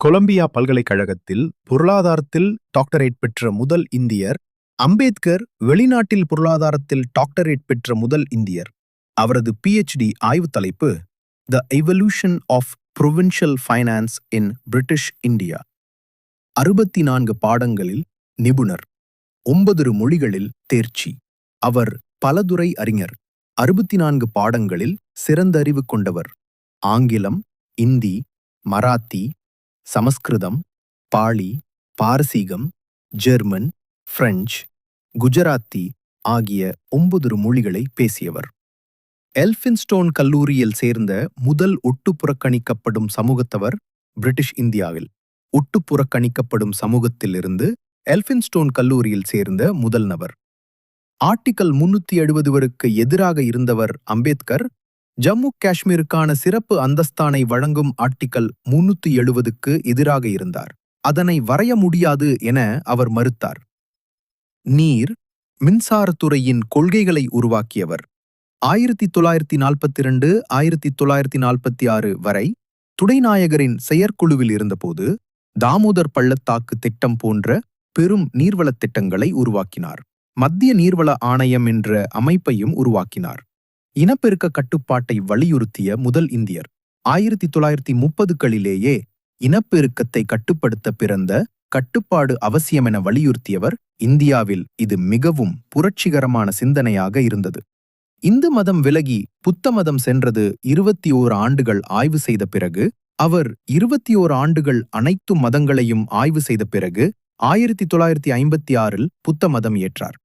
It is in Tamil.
கொலம்பியா பல்கலைக்கழகத்தில் பொருளாதாரத்தில் டாக்டரேட் பெற்ற முதல் இந்தியர் அம்பேத்கர் வெளிநாட்டில் பொருளாதாரத்தில் டாக்டரேட் பெற்ற முதல் இந்தியர். அவரது பிஎச்டி ஆய்வு தலைப்பு the evolution of provincial finance in British India அறுபத்தி நான்கு பாடங்களில் நிபுணர் ஒன்பது மொழிகளில் தேர்ச்சி. அவர் பலதுறை அறிஞர் அறுபத்தி நான்கு பாடங்களில் சிறந்த அறிவு கொண்டவர். ஆங்கிலம் இந்தி மராத்தி சமஸ்கிருதம் பாளி பாரசீகம் ஜெர்மன் பிரெஞ்சு குஜராத்தி ஆகிய ஒன்பது மொழிகளை பேசியவர். எல்பின்ஸ்டோன் கல்லூரியில் சேர்ந்த முதல் ஒட்டுப்புறக்கணிக்கப்படும் சமூகத்தவர் பிரிட்டிஷ் இந்தியாவில். ஒட்டுப்புறக்கணிக்கப்படும் சமூகத்திலிருந்து எல்பின்ஸ்டோன் கல்லூரியில் சேர்ந்த முதல் நபர் ஆர்டிகல் முன்னூத்தி எழுபதுவருக்கு எதிராக இருந்தவர் அம்பேத்கர் ஜம்மு காஷ்மீருக்கான சிறப்பு அந்தஸ்தானை வழங்கும் ஆர்டிகல் முன்னூத்தி எழுபதுக்கு எதிராக இருந்தார். அதனை வரைய முடியாது என அவர் மறுத்தார். நீர் மின்சாரத்துறையின் கொள்கைகளை உருவாக்கியவர். ஆயிரத்தி தொள்ளாயிரத்தி நாற்பத்தி இரண்டு ஆயிரத்தி தொள்ளாயிரத்தி நாற்பத்தி ஆறு வரை துணைநாயகரின் செயற்குழுவில் இருந்தபோது தாமோதர் பள்ளத்தாக்கு திட்டம் போன்ற பெரும் நீர்வளத் திட்டங்களை உருவாக்கினார். மத்திய நீர்வள ஆணையம் என்ற அமைப்பையும் உருவாக்கினார். இனப்பெருக்க கட்டுப்பாட்டை வலியுறுத்திய முதல் இந்தியர். ஆயிரத்தி தொள்ளாயிரத்தி முப்பதுகளிலேயே இனப்பெருக்கத்தை கட்டுப்படுத்த பிறந்த கட்டுப்பாடு அவசியமென வலியுறுத்தியவர் இந்தியாவில் இது மிகவும் புரட்சிகரமான சிந்தனையாக இருந்தது. இந்து மதம் விலகி புத்த மதம் சென்றது இருபத்தி ஓரு ஆண்டுகள் ஆய்வு செய்த பிறகு அவர் இருபத்தி ஓரு ஆண்டுகள் அனைத்து மதங்களையும் ஆய்வு செய்த பிறகு ஆயிரத்தி தொள்ளாயிரத்தி ஐம்பத்தி ஆறில் புத்த மதம் ஏற்றார்.